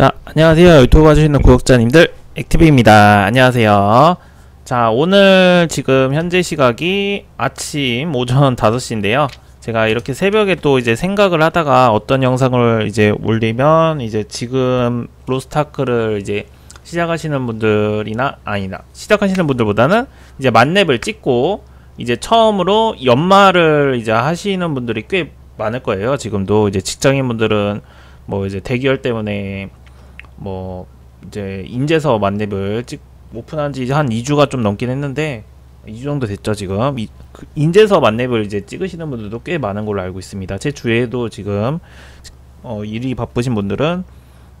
자, 안녕하세요. 유튜브 봐주시는 구독자님들, 액티브입니다. 안녕하세요. 자, 오늘 지금 현재 시각이 아침 오전 5시인데요. 제가 이렇게 새벽에 또 이제 생각을 하다가 어떤 영상을 이제 올리면 이제 지금 로스타크를 이제 시작하시는 분들이나 아니다 시작하시는 분들보다는 이제 만렙을 찍고 이제 처음으로 연말을 이제 하시는 분들이 꽤 많을 거예요. 지금도 이제 직장인 분들은 뭐 이제 대기열 때문에 뭐 이제 인제서 만렙을 찍 오픈한 지 한 2주가 좀 넘긴 했는데 2주 정도 됐죠 지금. 이, 그 인제서 만렙을 이제 찍으시는 분들도 꽤 많은 걸로 알고 있습니다. 제 주위에도 지금 어, 일이 바쁘신 분들은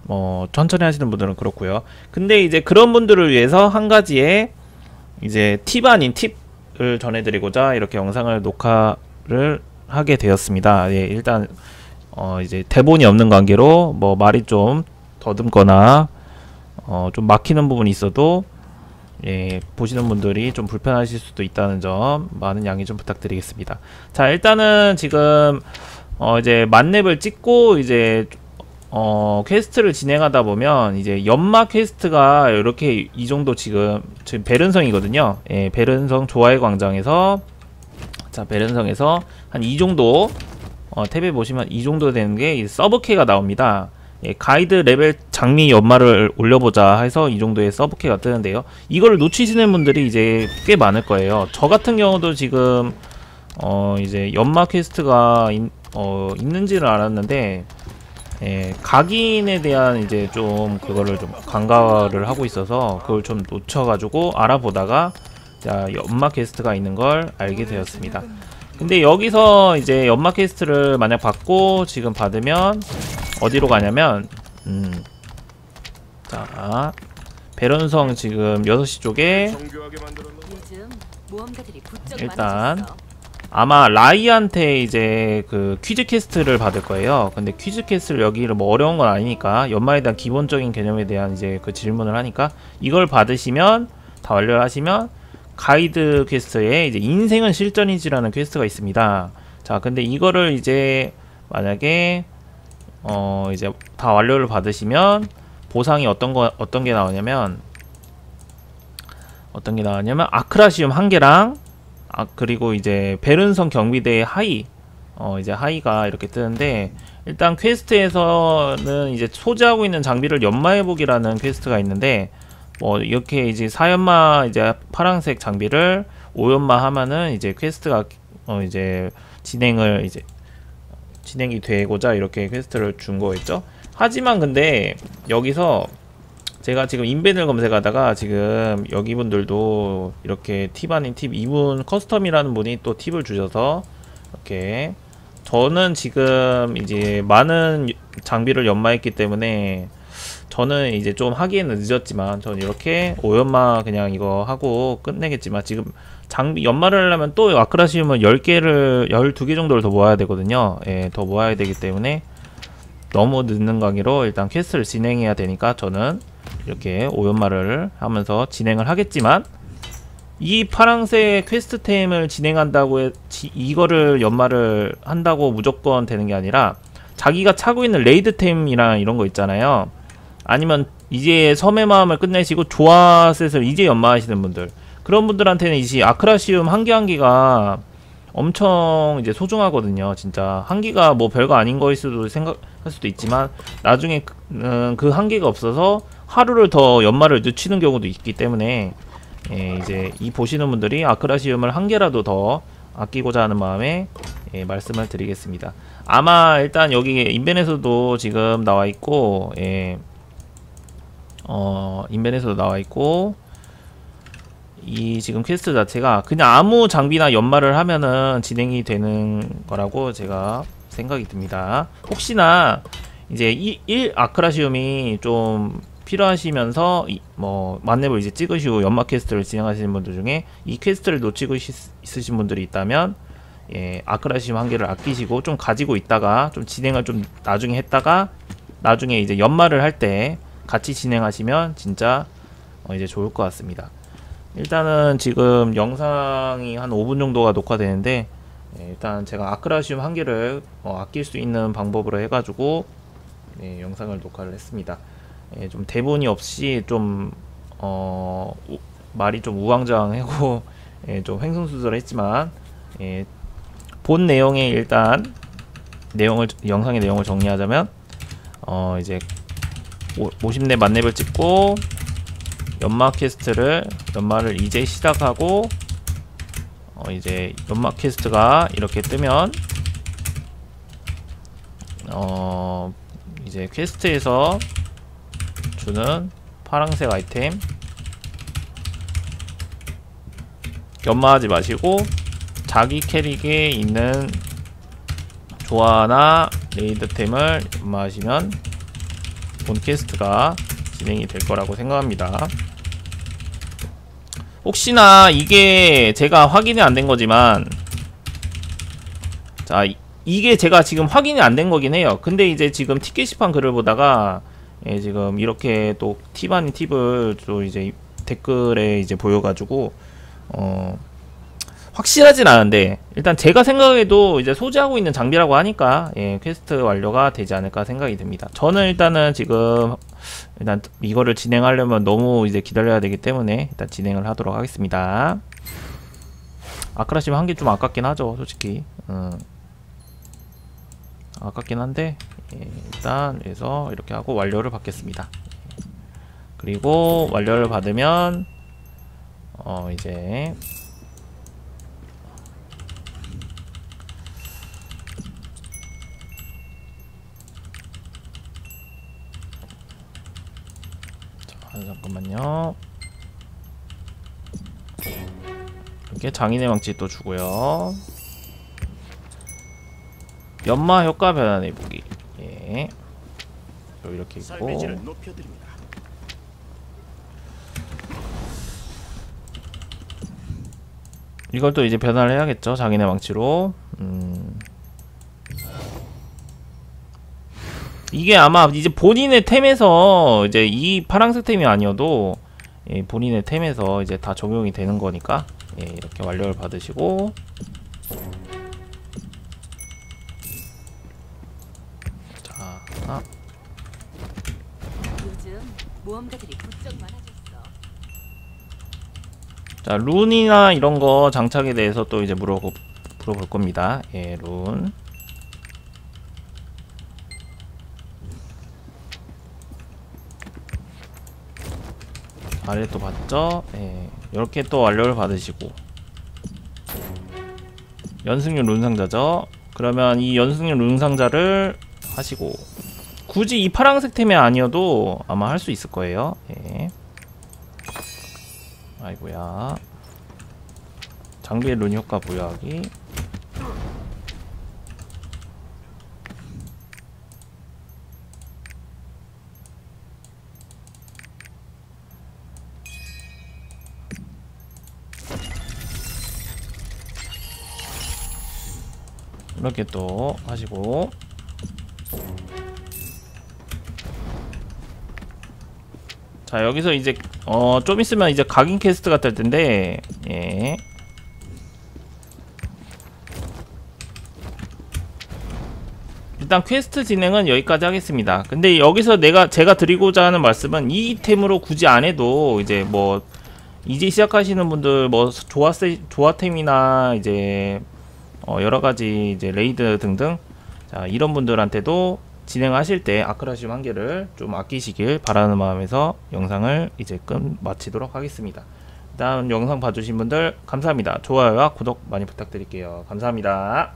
어, 천천히 하시는 분들은 그렇고요. 근데 이제 그런 분들을 위해서 한 가지의 이제 팁 아닌 팁을 전해드리고자 이렇게 영상을 녹화를 하게 되었습니다. 예, 일단 어, 이제 대본이 없는 관계로 뭐 말이 좀 더듬거나 어, 좀 막히는 부분이 있어도 예, 보시는 분들이 좀 불편하실 수도 있다는 점 많은 양해 좀 부탁드리겠습니다. 자, 일단은 지금 어, 이제 만렙을 찍고 이제 어, 퀘스트를 진행하다 보면 이제 연마 퀘스트가 이렇게 이 정도 지금 지금 베른성이거든요. 예, 베른성 조화의 광장에서 자, 베른성에서 한 이 정도 어, 탭에 보시면 이 정도 되는 게 서브케가 나옵니다. 예, 가이드 레벨 장미 연말을 올려보자 해서 이 정도의 서브캐가 뜨는데요. 이걸 놓치시는 분들이 이제 꽤 많을 거예요. 저 같은 경우도 지금 어 이제 연마 퀘스트가 있, 어, 있는지를 알았는데 예, 각인에 대한 이제 좀 그거를 좀 간과를 하고 있어서 그걸 좀 놓쳐가지고 알아보다가 자 연마 퀘스트가 있는 걸 알게 되었습니다. 근데 여기서 이제 연마 퀘스트를 만약 받고 지금 받으면 어디로 가냐면 음. 자 배런성 지금 6시 쪽에 일단 아마 라이한테 이제 그 퀴즈 퀘스트를 받을 거예요. 근데 퀴즈 퀘스트를 여기를 뭐 어려운 건 아니니까 연마에 대한 기본적인 개념에 대한 이제 그 질문을 하니까 이걸 받으시면 다 완료를 하시면 가이드 퀘스트에 이제 인생은 실전이지라는 퀘스트가 있습니다. 자, 근데 이거를 이제 만약에 어 이제 다 완료를 받으시면 보상이 어떤 거 어떤 게 나오냐면 어떤 게 나왔냐면 아크라시움 한 개랑 아 그리고 이제 베른성 경비대의 하이 어 이제 하이가 이렇게 뜨는데 일단 퀘스트에서는 이제 소지하고 있는 장비를 연마해보기라는 퀘스트가 있는데 뭐 이렇게 이제 사연마 이제 파란색 장비를 오연마 하면은 이제 퀘스트가 어 이제 진행을 이제 진행이 되고자 이렇게 퀘스트를 준 거겠죠. 하지만 근데 여기서 제가 지금 인벤을 검색하다가 지금 여기 분들도 이렇게 팁 아닌 팁 이분 커스텀이라는 분이 또 팁을 주셔서 이렇게 저는 지금 이제 많은 장비를 연마했기 때문에 저는 이제 좀 하기에는 늦었지만 저는 이렇게 오연마 그냥 이거 하고 끝내겠지만 지금 장비 연말을 하려면 또 아크라시움을 10개를 12개 정도를 더 모아야 되거든요. 예, 더 모아야 되기 때문에 너무 늦는 관계로 일단 퀘스트를 진행해야 되니까 저는 이렇게 오연말을 하면서 진행을 하겠지만 이 파랑색 퀘스트템을 진행한다고 해, 지, 이거를 연말을 한다고 무조건 되는 게 아니라 자기가 차고 있는 레이드템이랑 이런 거 있잖아요 아니면 이제 섬의 마음을 끝내시고 조화셋을 이제 연마하시는 분들 그런 분들한테는 이제 아크라시움 한 개 한 개가 엄청 이제 소중하거든요. 진짜 한 개가 뭐 별거 아닌 거일 수도 생각할 수도 있지만 나중에 그한 음, 개가 없어서 하루를 더 연말을 늦추는 경우도 있기 때문에 예, 이제 이 보시는 분들이 아크라시움을 한 개라도 더 아끼고자 하는 마음에 예, 말씀을 드리겠습니다. 아마 일단 여기 인벤에서도 지금 나와 있고 예, 어, 인벤에서도 나와 있고 이 지금 퀘스트 자체가 그냥 아무 장비나 연말을 하면은 진행이 되는 거라고 제가 생각이 듭니다. 혹시나 이제 1 아크라시움이 좀 필요하시면서 이, 뭐 만렙을 이제 찍으시고 연막 퀘스트를 진행하시는 분들 중에 이 퀘스트를 놓치고 있으신 분들이 있다면 예, 아크라시움 한 개를 아끼시고 좀 가지고 있다가 좀 진행을 좀 나중에 했다가 나중에 이제 연말을 할때 같이 진행하시면 진짜 어 이제 좋을 것 같습니다. 일단은 지금 영상이 한 5분 정도가 녹화되는데 네, 일단 제가 아크라시움 한 개를 어, 아낄 수 있는 방법으로 해가지고 네, 영상을 녹화를 했습니다. 예, 좀 대본이 없이 좀 어, 우- 말이 좀 우왕좌왕하고 예, 좀 횡성수설했지만 예, 본 내용에 일단 내용을 영상의 내용을 정리하자면 어 이제 50렙 만렙을 찍고 연마 퀘스트를 연마를 이제 시작하고 어 이제 연마 퀘스트가 이렇게 뜨면 어 이제 퀘스트에서 주는 파랑색 아이템. 연마하지 마시고 자기 캐릭에 있는 조화나 레이드템을 연마하시면 본 퀘스트가 진행이 될 거라고 생각합니다. 혹시나 이게 제가 확인이 안 된 거지만 자 이- 이게 제가 지금 확인이 안 된 거긴 해요. 근데 이제 지금 티켓시판 글을 보다가 예, 지금 이렇게 또 팁 아닌 팁을 또 이제 댓글에 이제 보여가지고 어 확실하진 않은데 일단 제가 생각해도 이제 소지하고 있는 장비라고 하니까 예, 퀘스트 완료가 되지 않을까 생각이 듭니다. 저는 일단은 지금 일단 이거를 진행하려면 너무 이제 기다려야 되기 때문에 일단 진행을 하도록 하겠습니다. 아크라시면 한 개 좀 아깝긴 하죠, 솔직히. 음. 아깝긴 한데 예, 일단 그래서 이렇게 하고 완료를 받겠습니다. 그리고 완료를 받으면 어 이제 잠깐만요. 이렇게 장인의 망치 또 주고요. 연마 효과 변환해 보기. 예. 또 이렇게 있고. 이걸 또 이제 변화를 해야겠죠. 장인의 망치로. 음. 이게 아마 이제 본인의 템에서 이제 이 파란색 템이 아니어도 예, 본인의 템에서 이제 다 적용이 되는 거니까 예, 이렇게 완료를 받으시고 자 많아졌어. 자 룬이나 이런 거 장착에 대해서 또 이제 물어보, 물어볼 겁니다. 예, 룬. 아래 또 봤죠? 예, 이렇게 또 완료를 받으시고 연승률 룬 상자죠. 그러면 이 연승률 룬 상자를 하시고 굳이 이 파란색 템이 아니어도 아마 할 수 있을 거예요. 예. 아이고야 장비의 룬 효과 부여하기 이렇게 또 하시고. 자 여기서 이제 어 좀 있으면 이제 각인 퀘스트가 뜰 텐데 예. 일단 퀘스트 진행은 여기까지 하겠습니다. 근데 여기서 내가 제가 드리고자 하는 말씀은 이 템으로 굳이 안 해도 이제 뭐 이제 시작하시는 분들 뭐 조화세 조화템이나 이제 어 여러 가지 이제 레이드 등등 자 이런 분들한테도 진행하실 때 아크라시움 한 개를 좀 아끼시길 바라는 마음에서 영상을 이제 끝 마치도록 하겠습니다. 일단 영상 봐주신 분들 감사합니다. 좋아요와 구독 많이 부탁드릴게요. 감사합니다.